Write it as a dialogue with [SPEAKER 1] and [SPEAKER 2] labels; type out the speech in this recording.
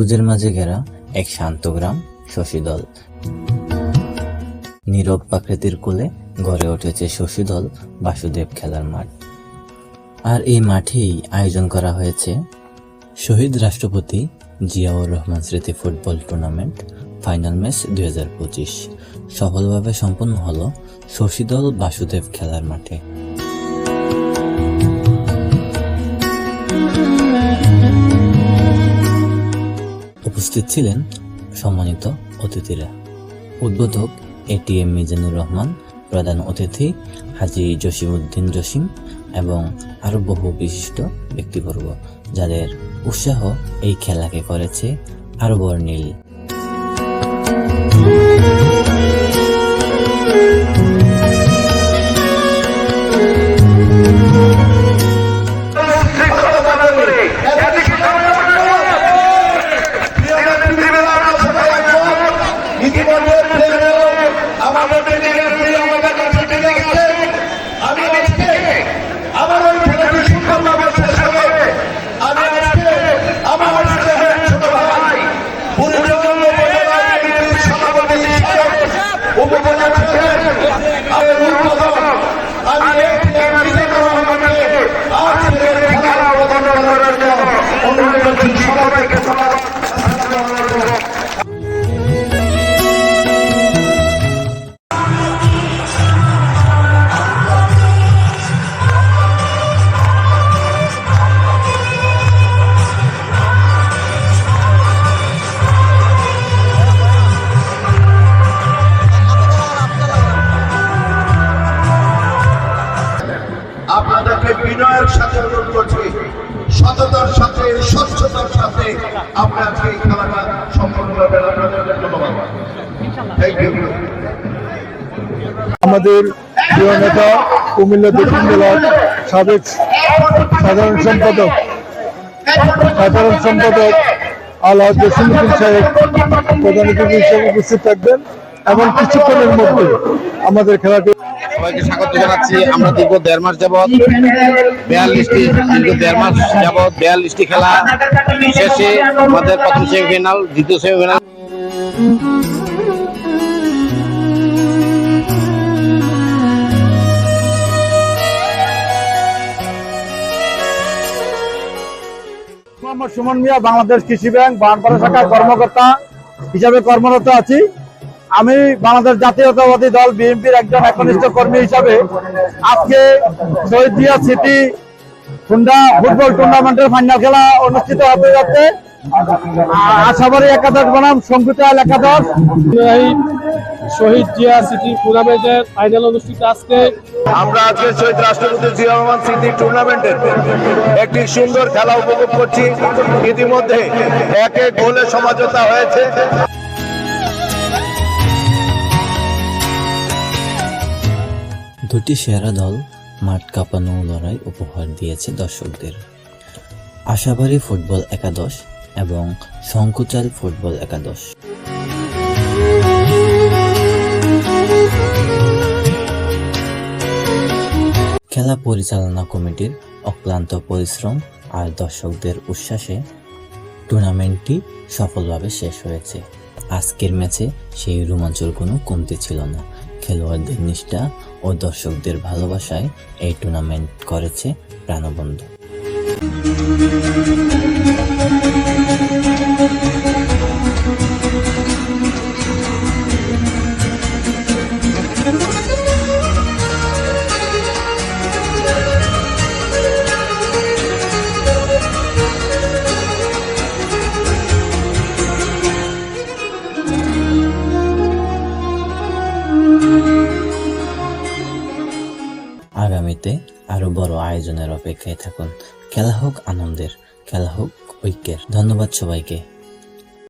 [SPEAKER 1] সবুজের মাঝে ঘেরা এক শান্ত গ্রাম, শশীদল। নীরব প্রাকৃতির কোলে গড়ে উঠেছে শশীদল বাসুদেব খেলার মাঠ। আর এই মাঠেই আয়োজন করা হয়েছে শহীদ রাষ্ট্রপতি জিয়াউর রহমান স্মৃতি ফুটবল টুর্নামেন্ট ফাইনাল ম্যাচ দুই হাজার পঁচিশ। সফলভাবে সম্পন্ন হলো শশীদল বাসুদেব খেলার মাঠে। উপস্থিত ছিলেন সম্মানিত অতিথিরা। উদ্বোধক এটিএম মিজানুর রহমান, প্রধান অতিথি হাজি জসিমউদ্দিন জসিম এবং আরও বহু বিশিষ্ট ব্যক্তিবর্গ, যাদের উৎসাহ এই খেলাকে করেছে আরও বর্ণিল
[SPEAKER 2] আমাদের আমাদের সততার সাথে, স্বচ্ছতার সাথে আপনারা আজকে এই খেলাটা সম্পন্ন
[SPEAKER 3] আমাদের প্রিয় নেতা, কুমিল্লা দক্ষিণ জেলার সাবেক সাধারণ সম্পাদক সাধারণ সম্পাদক জসিমুদ্দিন সাহেব, প্রধান অতিথি হিসেবে উপস্থিত থাকবেন। এবং কিছুক্ষণের মধ্যে আমাদের খেলাটি
[SPEAKER 4] সবাইকে স্বাগত জানাচ্ছি। আমরা দীর্ঘ দেড় মাস যাবৎ বিয়াল্লিশটি, দীর্ঘ দেড় মাস যাবৎ বিয়াল্লিশটি খেলা শেষে আমাদের প্রথম সেমিফাইনাল, দ্বিতীয় সেমিফাইনাল।
[SPEAKER 3] সুমন মিয়া, বাংলাদেশ কৃষি ব্যাংক, বানপাড়া শাখার কর্মকর্তা হিসাবে কর্মরত আছি। আমি বাংলাদেশ জাতীয়তাবাদী দল বিএনপির একজন একনিষ্ঠ কর্মী হিসাবে আজকে শহীদ জিয়া সিটি খুন্ডা ফুটবল টুর্নামেন্টের ফাইনাল খেলা অনুষ্ঠিত হতে যাচ্ছে। আশাবাড়ি একাদশ বনাম সংকুচাল একাদশ।
[SPEAKER 5] এই শহীদ জিয়া সিটি টুর্নামেন্টের ফাইনাল অনুষ্ঠিত আজকে।
[SPEAKER 2] আমরা আজকে শহীদ রাষ্ট্রপতি জিয়া রহমান স্মৃতি টুর্নামেন্টের একটি সুন্দর খেলা উপভোগ করছি। ইতিমধ্যে এক এক গোলে সমঝোতা হয়েছে।
[SPEAKER 1] দুটি সেরা দল মাঠ কাঁপানো লড়াই উপহার দিয়েছে দর্শকদের। আশাবাড়ি ফুটবল একাদশ এবং শঙ্কুচাল ফুটবল একাদশ। খেলা পরিচালনা কমিটির অক্লান্ত পরিশ্রম আর দর্শকদের উচ্ছ্বাসে টুর্নামেন্টটি সফলভাবে শেষ হয়েছে। আজকের ম্যাচে সেই রোমাঞ্চের কোনো কমতি ছিল না। খেলোয়াড়দের নিষ্ঠা ও দর্শকদের ভালোবাসায় এই টুর্নামেন্ট করেছে প্রাণবন্ধ। আগামীতে আরও বড় আয়োজনের অপেক্ষায় থাকুন। খেলা হোক আনন্দের খেলা হোক ঐক্যের। ধন্যবাদ সবাইকে।